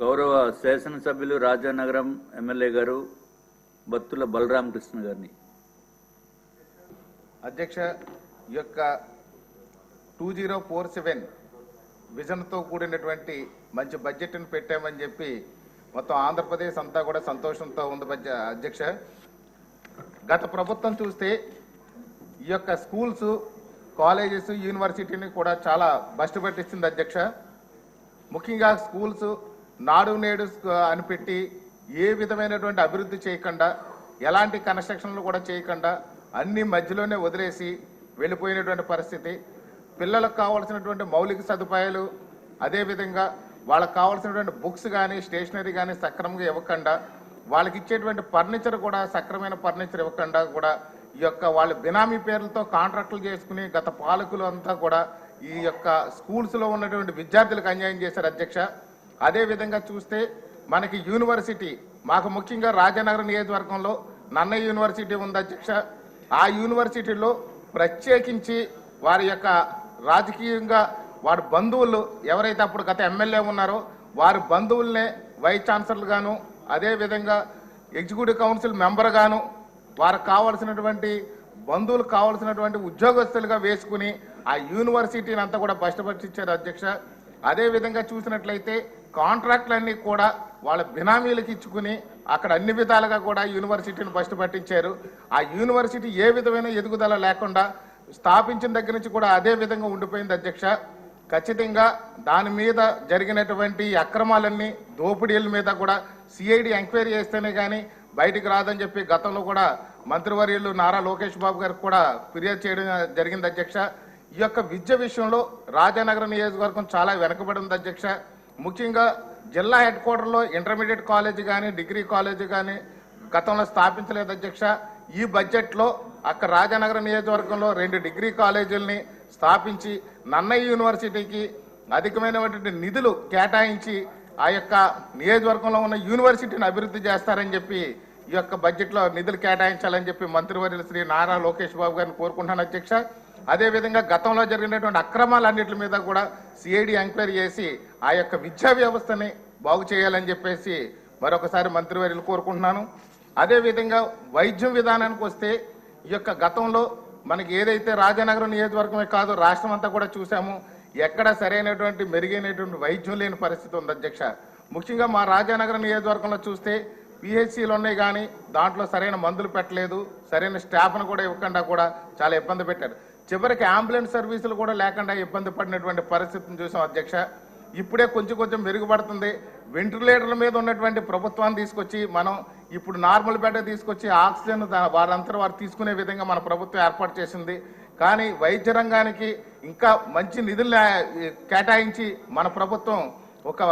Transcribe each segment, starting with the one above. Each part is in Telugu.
గౌరవ శాసనసభ్యులు రాజానగరం ఎమ్మెల్యే గారు బత్తుల బలరామకృష్ణ గారిని. అధ్యక్ష ఈ యొక్క టూ జీరో ఫోర్ సెవెన్ విజన్తో కూడినటువంటి మంచి బడ్జెట్ని పెట్టామని చెప్పి మొత్తం ఆంధ్రప్రదేశ్ అంతా కూడా సంతోషంతో ఉంది అధ్యక్ష. గత ప్రభుత్వం చూస్తే ఈ యొక్క స్కూల్స్ కాలేజెస్ యూనివర్సిటీని కూడా చాలా బస్టు పట్టించింది అధ్యక్ష. ముఖ్యంగా స్కూల్స్ నాడు నేడు అనిపెట్టి అని పెట్టి ఏ విధమైనటువంటి అభివృద్ధి చేయకుండా ఎలాంటి కన్స్ట్రక్షన్లు కూడా చేయకుండా అన్ని మధ్యలోనే వదిలేసి వెళ్ళిపోయినటువంటి పరిస్థితి. పిల్లలకు కావాల్సినటువంటి మౌలిక సదుపాయాలు అదేవిధంగా వాళ్ళకి కావాల్సినటువంటి బుక్స్ కానీ స్టేషనరీ కానీ సక్రమంగా ఇవ్వకుండా వాళ్ళకి ఇచ్చేటువంటి ఫర్నిచర్ కూడా సక్రమైన ఫర్నిచర్ ఇవ్వకుండా కూడా ఈ యొక్క వాళ్ళ బినామీ పేర్లతో కాంట్రాక్టులు చేసుకుని గత పాలకులు అంతా కూడా ఈ యొక్క స్కూల్స్లో ఉన్నటువంటి విద్యార్థులకు అన్యాయం చేశారు అధ్యక్ష. అదే విధంగా చూస్తే మనకి యూనివర్సిటీ మాకు ముఖ్యంగా రాజానగరం నియోజకవర్గంలో నన్నయ్య యూనివర్సిటీ ఉంది అధ్యక్ష. ఆ యూనివర్సిటీలో ప్రత్యేకించి వారి యొక్క రాజకీయంగా వారి బంధువులు ఎవరైతే అప్పుడు గత ఎమ్మెల్యే ఉన్నారో వారి బంధువులనే వైస్ ఛాన్సలర్గాను అదేవిధంగా అదే విధంగా ఎగ్జిక్యూటివ్ కౌన్సిల్ మెంబర్గాను వారు వారికి కావాల్సినటువంటి బంధువులు కావాల్సినటువంటి ఉద్యోగస్తులుగా వేసుకుని ఆ యూనివర్సిటీని అంతా కూడా బష్టపట్టించారు అధ్యక్ష. అదే విధంగా చూసినట్లయితే కాంట్రాక్ట్లన్నీ కూడా వాళ్ళ బినామీలకు ఇచ్చుకుని అక్కడ అన్ని విధాలుగా కూడా యూనివర్సిటీని ఫస్ట్ పట్టించారు. ఆ యూనివర్సిటీ ఏ విధమైన ఎదుగుదల లేకుండా స్థాపించిన దగ్గర నుంచి కూడా అదే విధంగా ఉండిపోయింది అధ్యక్ష. ఖచ్చితంగా దాని మీద జరిగినటువంటి అక్రమాలన్నీ దోపిడీల మీద కూడా సిఐడి ఎంక్వైరీ చేస్తేనే కానీ బయటికి రాదని చెప్పి గతంలో కూడా మంత్రివర్యులు నారా లోకేష్ బాబు గారికి కూడా ఫిర్యాదు చేయడం జరిగింది అధ్యక్ష. ఈ యొక్క విద్య విషయంలో రాజానగరం నియోజకవర్గం చాలా వెనకబడి ఉంది అధ్యక్ష. ముఖ్యంగా జిల్లా హెడ్ క్వార్టర్లో ఇంటర్మీడియట్ కాలేజ్ కానీ డిగ్రీ కాలేజ్ కానీ గతంలో స్థాపించలేదు అధ్యక్ష. ఈ బడ్జెట్లో అక్కడ రాజానగరం నియోజకవర్గంలో రెండు డిగ్రీ కాలేజీలని స్థాపించి నన్నయ్య యూనివర్సిటీకి అధికమైనటువంటి నిధులు కేటాయించి ఆ యొక్క నియోజకవర్గంలో ఉన్న యూనివర్సిటీని అభివృద్ధి చేస్తారని చెప్పి ఈ యొక్క బడ్జెట్లో నిధులు కేటాయించాలని చెప్పి మంత్రివర్యులు శ్రీ నారా లోకేష్ బాబు గారిని కోరుకుంటున్నాను అధ్యక్ష. అదేవిధంగా గతంలో జరిగినటువంటి అక్రమాలన్నింటి మీద కూడా సిఐడి ఎంక్వైరీ చేసి ఆ యొక్క విద్యా వ్యవస్థని బాగు చేయాలని చెప్పేసి మరొకసారి మంత్రివర్యులు కోరుకుంటున్నాను. అదేవిధంగా వైద్యం విధానానికి వస్తే ఈ యొక్క గతంలో మనకి ఏదైతే రాజానగరం నియోజకవర్గమే కాదు రాష్ట్రం అంతా కూడా చూసాము. ఎక్కడ సరైనటువంటి మెరుగైనటువంటి వైద్యం లేని పరిస్థితి ఉంది అధ్యక్ష. ముఖ్యంగా మా రాజానగరం నియోజకవర్గంలో చూస్తే పిహెచ్సిలు ఉన్నాయి కానీ దాంట్లో సరైన మందులు పెట్టలేదు సరైన స్టాఫ్ను కూడా ఇవ్వకుండా కూడా చాలా ఇబ్బంది పెట్టారు. చివరికి అంబులెన్స్ సర్వీసులు కూడా లేకుండా ఇబ్బంది పడినటువంటి పరిస్థితిని చూసాం అధ్యక్ష. ఇప్పుడే కొంచెం కొంచెం మెరుగుపడుతుంది. వెంటిలేటర్ల మీద ఉన్నటువంటి ప్రభుత్వాన్ని తీసుకొచ్చి మనం ఇప్పుడు నార్మల్ బెడ్ తీసుకొచ్చి ఆక్సిజన్ వారంతా వారు తీసుకునే విధంగా మన ప్రభుత్వం ఏర్పాటు చేసింది. కానీ వైద్య రంగానికి ఇంకా మంచి నిధులు కేటాయించి మన ప్రభుత్వం ఒక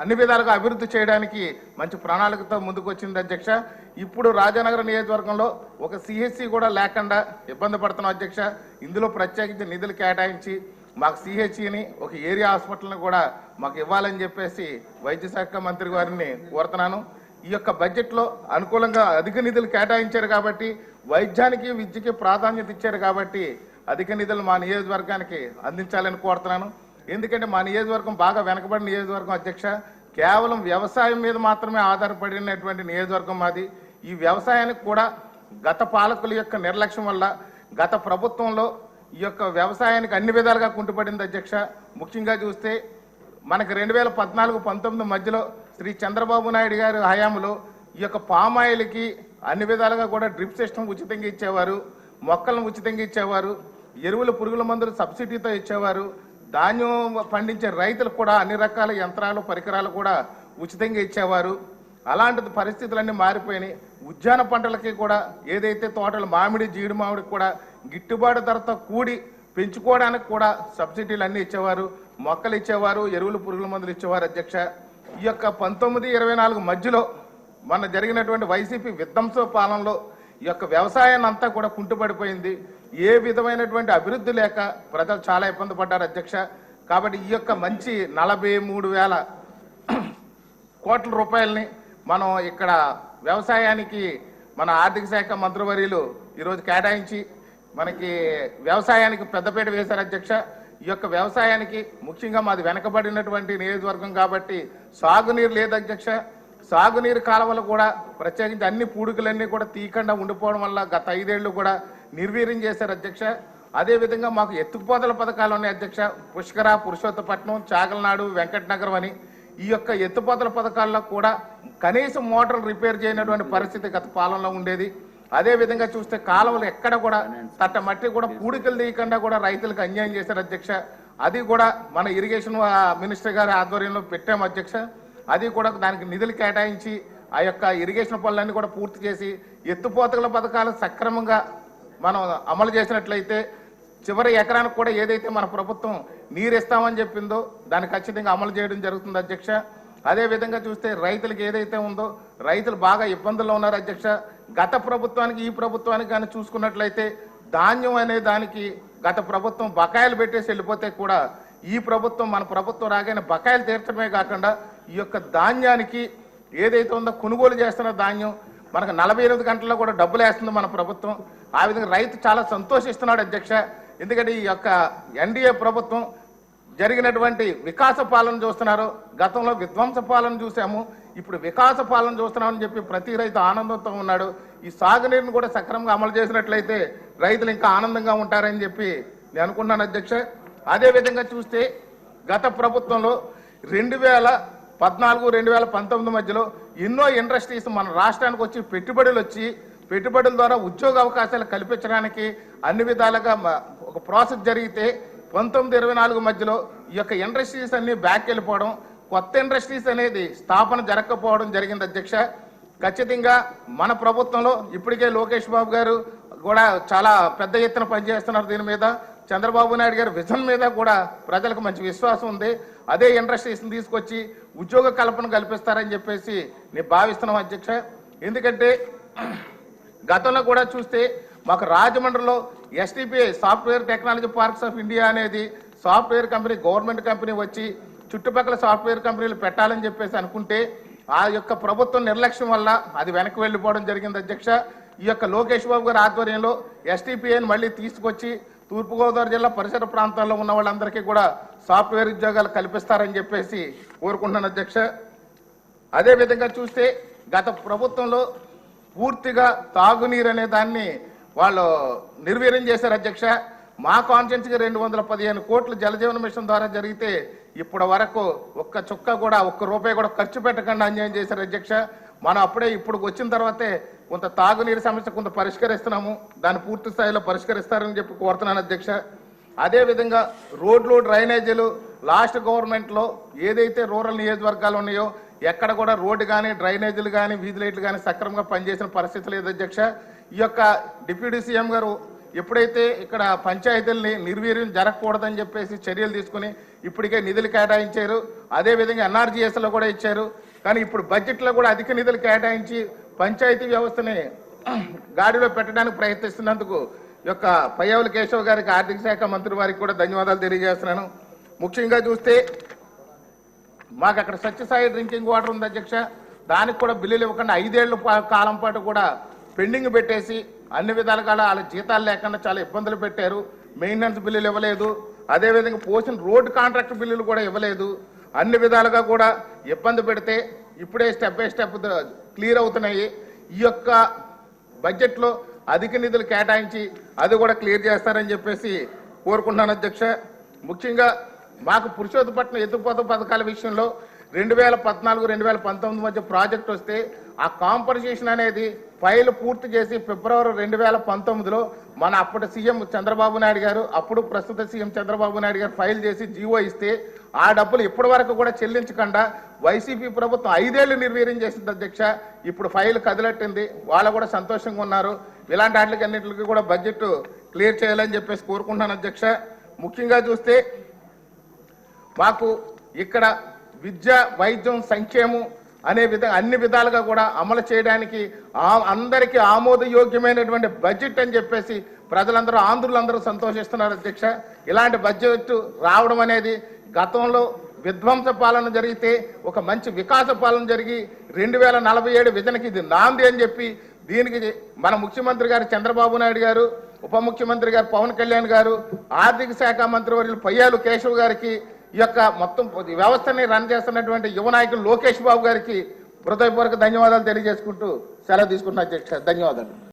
అన్ని విధాలుగా అభివృద్ధి చేయడానికి మంచి ప్రణాళికతో ముందుకు వచ్చింది అధ్యక్ష. ఇప్పుడు రాజానగర నియోజకవర్గంలో ఒక సిహెచ్సి కూడా లేకుండా ఇబ్బంది పడుతున్నాం అధ్యక్ష. ఇందులో ప్రత్యేకించి నిధులు కేటాయించి మాకు సిహెచ్సిని ఒక ఏరియా హాస్పిటల్ని కూడా మాకు ఇవ్వాలని చెప్పేసి వైద్య శాఖ మంత్రి గారిని కోరుతున్నాను. ఈ యొక్క బడ్జెట్లో అనుకూలంగా అధిక నిధులు కేటాయించారు కాబట్టి వైద్యానికి విద్యకి ప్రాధాన్యత ఇచ్చారు కాబట్టి అధిక నిధులు మా నియోజకవర్గానికి అందించాలని కోరుతున్నాను. ఎందుకంటే మా నియోజకవర్గం బాగా వెనకబడిన నియోజకవర్గం అధ్యక్ష. కేవలం వ్యవసాయం మీద మాత్రమే ఆధారపడినటువంటి నియోజకవర్గం మాది. ఈ వ్యవసాయానికి కూడా గత పాలకుల యొక్క నిర్లక్ష్యం వల్ల గత ప్రభుత్వంలో ఈ యొక్క వ్యవసాయానికి అన్ని విధాలుగా కుంటుపడింది అధ్యక్ష. ముఖ్యంగా చూస్తే మనకి రెండు వేల పద్నాలుగు పంతొమ్మిది మధ్యలో శ్రీ చంద్రబాబు నాయుడు గారి హయాంలో ఈ యొక్క పామాయిల్కి అన్ని విధాలుగా కూడా డ్రిప్ సిస్టమ్ ఉచితంగా ఇచ్చేవారు మొక్కలను ఉచితంగా ఇచ్చేవారు ఎరువుల పురుగుల మందులు సబ్సిడీతో ఇచ్చేవారు. ధాన్యం పండించే రైతులకు కూడా అన్ని రకాల యంత్రాలు పరికరాలు కూడా ఉచితంగా ఇచ్చేవారు. అలాంటి పరిస్థితులన్నీ మారిపోయినాయి. ఉద్యాన పంటలకి కూడా ఏదైతే తోటలు మామిడి జీడి మామిడికి కూడా గిట్టుబాటు ధరతో కూడి పెంచుకోవడానికి కూడా సబ్సిడీలు అన్నీ ఇచ్చేవారు. మొక్కలు ఇచ్చేవారు ఎరువులు పురుగుల మందులు ఇచ్చేవారు అధ్యక్ష. ఈ యొక్క పంతొమ్మిది ఇరవై నాలుగు మధ్యలో మొన్న జరిగినటువంటి వైసీపీ విధ్వంస పాలనలో ఈ యొక్క వ్యవసాయాన్ని అంతా కూడా కుంటుపడిపోయింది. ఏ విధమైనటువంటి అభివృద్ధి లేక ప్రజలు చాలా ఇబ్బంది పడ్డారు అధ్యక్ష. కాబట్టి ఈ యొక్క మంచి నలభై మూడు వేల కోట్ల రూపాయలని మనం ఇక్కడ వ్యవసాయానికి మన ఆర్థిక శాఖ మంత్రివర్యులు ఈరోజు కేటాయించి మనకి వ్యవసాయానికి పెద్దపీట వేశారు అధ్యక్ష. ఈ యొక్క వ్యవసాయానికి ముఖ్యంగా మాది వెనకబడినటువంటి నియోజకవర్గం కాబట్టి సాగునీరు లేదు అధ్యక్ష. సాగునీరు కాలువలు కూడా ప్రత్యేకించి అన్ని పూడికలన్నీ కూడా తీయకుండా ఉండిపోవడం వల్ల గత ఐదేళ్ళు కూడా నిర్వీర్యం చేశారు అధ్యక్ష. అదేవిధంగా మాకు ఎత్తుకుపోతల పథకాలు ఉన్నాయి అధ్యక్ష. పుష్కర పురుషోత్తపట్నం చాగలనాడు వెంకటనగరం అని ఈ యొక్క ఎత్తుపోతల పథకాల్లో కూడా కనీసం మోటార్లు రిపేర్ చేయనటువంటి పరిస్థితి గత పాలనలో ఉండేది. అదే విధంగా చూస్తే కాలువలు ఎక్కడ కూడా తట్ట మట్టి కూడా పూడికలు తీయకుండా కూడా రైతులకు అన్యాయం చేశారు అధ్యక్ష. అది కూడా మన ఇరిగేషన్ మినిస్టర్ గారి ఆధ్వర్యంలో పెట్టాము అధ్యక్ష. అది కూడా దానికి నిధులు కేటాయించి ఆ యొక్క ఇరిగేషన్ పనులన్నీ కూడా పూర్తి చేసి ఎత్తుపోతల పథకాలు సక్రమంగా మనం అమలు చేసినట్లయితే చివరి ఎకరానికి కూడా ఏదైతే మన ప్రభుత్వం నీరు ఇస్తామని చెప్పిందో దాన్ని ఖచ్చితంగా అమలు చేయడం జరుగుతుంది అధ్యక్ష. అదేవిధంగా చూస్తే రైతులకు ఏదైతే ఉందో రైతులు బాగా ఇబ్బందుల్లో ఉన్నారు అధ్యక్ష. గత ప్రభుత్వానికి ఈ ప్రభుత్వానికి కానీ చూసుకున్నట్లయితే ధాన్యం అనే దానికి గత ప్రభుత్వం బకాయిలు పెట్టేసి వెళ్ళిపోతే కూడా ఈ ప్రభుత్వం మన ప్రభుత్వం రాగానే బకాయిలు తీర్చడమే కాకుండా ఈ యొక్క ధాన్యానికి ఏదైతే ఉందో కొనుగోలు చేస్తున్న ధాన్యం మనకు నలభై ఎనిమిది గంటల్లో కూడా డబ్బులు వేస్తుంది మన ప్రభుత్వం. ఆ విధంగా రైతు చాలా సంతోషిస్తున్నాడు అధ్యక్ష. ఎందుకంటే ఈ యొక్క ఎన్డీఏ ప్రభుత్వం జరిగినటువంటి వికాస పాలన చూస్తున్నారు. గతంలో విధ్వంస పాలన చూసాము. ఇప్పుడు వికాస పాలన చూస్తున్నామని చెప్పి ప్రతి రైతు ఆనందంతో ఉన్నాడు. ఈ సాగునీరుని కూడా సక్రమంగా అమలు చేసినట్లయితే రైతులు ఇంకా ఆనందంగా ఉంటారని చెప్పి నేను అనుకున్నాను అధ్యక్ష. అదే విధంగా చూస్తే గత ప్రభుత్వంలో రెండు వేల పద్నాలుగు రెండు వేల పంతొమ్మిది మధ్యలో ఎన్నో ఇండస్ట్రీస్ మన రాష్ట్రానికి వచ్చి పెట్టుబడులు వచ్చి పెట్టుబడుల ద్వారా ఉద్యోగ అవకాశాలు కల్పించడానికి అన్ని విధాలుగా ఒక ప్రాసెస్ జరిగితే పంతొమ్మిది ఇరవై నాలుగు మధ్యలో ఈ యొక్క ఇండస్ట్రీస్ అన్నీ బ్యాక్ వెళ్ళిపోవడం కొత్త ఇండస్ట్రీస్ అనేది స్థాపన జరగకపోవడం జరిగింది అధ్యక్ష. ఖచ్చితంగా మన ప్రభుత్వంలో ఇప్పటికే లోకేష్ బాబు గారు కూడా చాలా పెద్ద ఎత్తున పనిచేస్తున్నారు దీని మీద. చంద్రబాబు నాయుడు గారి విజన్ మీద కూడా ప్రజలకు మంచి విశ్వాసం ఉంది. అదే ఇండస్ట్రీస్ని తీసుకొచ్చి ఉద్యోగ కల్పన కల్పిస్తారని చెప్పేసి నేను భావిస్తున్నాం అధ్యక్ష. ఎందుకంటే గతంలో కూడా చూస్తే మాకు రాజమండ్రిలో STPI software technology parks of India అనేది సాఫ్ట్వేర్ కంపెనీ గవర్నమెంట్ కంపెనీ వచ్చి చుట్టుపక్కల సాఫ్ట్వేర్ కంపెనీలు పెట్టాలని చెప్పేసి అనుకుంటే ఆ యొక్క ప్రభుత్వం నిర్లక్ష్యం వల్ల అది వెనక్కి వెళ్ళిపోవడం జరిగింది అధ్యక్ష. ఈ యొక్క లోకేష్ బాబు గారి ఆధ్వర్యంలో ఎస్టీపీఐని మళ్ళీ తీసుకొచ్చి తూర్పుగోదావరి జిల్లా పరిసర ప్రాంతాల్లో ఉన్న వాళ్ళందరికీ కూడా సాఫ్ట్వేర్ ఉద్యోగాలు కల్పిస్తారని చెప్పేసి కోరుకుంటున్నాను అధ్యక్ష. అదేవిధంగా చూస్తే గత ప్రభుత్వంలో పూర్తిగా తాగునీరు అనే దాన్ని వాళ్ళు నిర్వీర్యం చేశారు అధ్యక్ష. మా కాన్షియన్స్కి రెండు వందల పదిహేను కోట్లు జలజీవన మిషన్ ద్వారా జరిగితే ఇప్పటి వరకు ఒక్క చుక్క కూడా ఒక్క రూపాయి కూడా ఖర్చు పెట్టకుండా అన్యాయం చేశారు అధ్యక్ష. మనం అప్పుడే ఇప్పుడు వచ్చిన తర్వాతే కొంత తాగునీరు సమస్య కొంత పరిష్కరిస్తున్నాము. దాన్ని పూర్తి స్థాయిలో పరిష్కరిస్తారని చెప్పి కోరుతున్నాను అధ్యక్ష. అదేవిధంగా రోడ్లు డ్రైనేజీలు లాస్ట్ గవర్నమెంట్లో ఏదైతే రూరల్ నియోజకవర్గాలు ఉన్నాయో ఎక్కడ కూడా రోడ్డు కానీ డ్రైనేజీలు కానీ వీధి లైట్లు కానీ సక్రమంగా పనిచేసిన పరిస్థితి లేదు అధ్యక్ష. ఈ యొక్క డిప్యూటీ సీఎం గారు ఎప్పుడైతే ఇక్కడ పంచాయతీల్ని నిర్వీర్యం జరగకూడదని చెప్పేసి చర్యలు తీసుకుని ఇప్పటికే నిధులు కేటాయించారు అదే విధంగా కూడా ఇచ్చారు. కానీ ఇప్పుడు బడ్జెట్లో కూడా అధిక నిధులు కేటాయించి పంచాయతీ వ్యవస్థని గాడిలో పెట్టడానికి ప్రయత్నిస్తున్నందుకు యొక్క పయ్యవుల కేశవ్ గారికి ఆర్థిక శాఖ మంత్రి వారికి కూడా ధన్యవాదాలు తెలియజేస్తున్నాను. ముఖ్యంగా చూస్తే మాకు అక్కడ సత్యసాయి డ్రింకింగ్ వాటర్ ఉంది అధ్యక్ష. దానికి కూడా బిల్లులు ఇవ్వకుండా ఐదేళ్ళ కాలం పాటు కూడా పెండింగ్ పెట్టేసి అన్ని విధాలుగా వాళ్ళ జీతాలు లేకుండా చాలా ఇబ్బందులు పెట్టారు. మెయింటెనెన్స్ బిల్లులు ఇవ్వలేదు. అదేవిధంగా పోసిన రోడ్డు కాంట్రాక్ట్ బిల్లులు కూడా ఇవ్వలేదు. అన్ని విధాలుగా కూడా ఇబ్బంది పెడితే ఇప్పుడే స్టెప్ బై స్టెప్ క్లియర్ అవుతున్నాయి. ఈ యొక్క బడ్జెట్లో అధిక నిధులు కేటాయించి అది కూడా క్లియర్ చేస్తారని చెప్పేసి కోరుకుంటున్నాను అధ్యక్ష. ముఖ్యంగా మాకు పురుషోత్తపట్నం ఎత్తుపోత పథకాల విషయంలో రెండు వేల పద్నాలుగు రెండు వేల పంతొమ్మిది మధ్య ప్రాజెక్ట్ వస్తే ఆ కాంపన్సేషన్ అనేది ఫైల్ పూర్తి చేసి ఫిబ్రవరి రెండు వేల పంతొమ్మిదిలో మన అప్పటి సీఎం చంద్రబాబు నాయుడు గారు అప్పుడు ప్రస్తుత సీఎం చంద్రబాబు నాయుడు గారు ఫైల్ చేసి జీవో ఇస్తే ఆ డబ్బులు ఇప్పటి వరకు కూడా చెల్లించకుండా వైసీపీ ప్రభుత్వం ఐదేళ్ళు నిర్వీర్యం చేసింది అధ్యక్ష. ఇప్పుడు ఫైల్ కదిలట్టింది. వాళ్ళు కూడా సంతోషంగా ఉన్నారు. ఇలాంటి వాటికి అన్నింటికి కూడా బడ్జెట్ క్లియర్ చేయాలని చెప్పేసి కోరుకుంటున్నాను అధ్యక్ష. ముఖ్యంగా చూస్తే మాకు ఇక్కడ విద్య వైద్యం సంక్షేమం అనే విధంగా అన్ని విధాలుగా కూడా అమలు చేయడానికి ఆ- అందరికీ ఆమోదయోగ్యమైనటువంటి బడ్జెట్ అని చెప్పేసి ప్రజలందరూ ఆంధ్రులందరూ సంతోషిస్తున్నారు అధ్యక్ష. ఇలాంటి బడ్జెట్ రావడం అనేది గతంలో విధ్వంస పాలన జరిగితే ఒక మంచి వికాస పాలన జరిగి రెండు వేల నలభై ఏడు విజన్కి ఇది నాంది అని చెప్పి దీనికి మన ముఖ్యమంత్రి గారు చంద్రబాబు నాయుడు గారు ఉప ముఖ్యమంత్రి గారు పవన్ కళ్యాణ్ గారు ఆర్థిక శాఖ మంత్రివర్యులు పయ్యాలు కేశవ్ గారికి ఈ యొక్క మొత్తం వ్యవస్థని రన్ చేస్తున్నటువంటి యువ నాయకులు లోకేష్ బాబు గారికి హృదయపూర్వక ధన్యవాదాలు తెలియజేసుకుంటూ సెలవు తీసుకుంటున్నా. అధ్యక్ష ధన్యవాదాలు.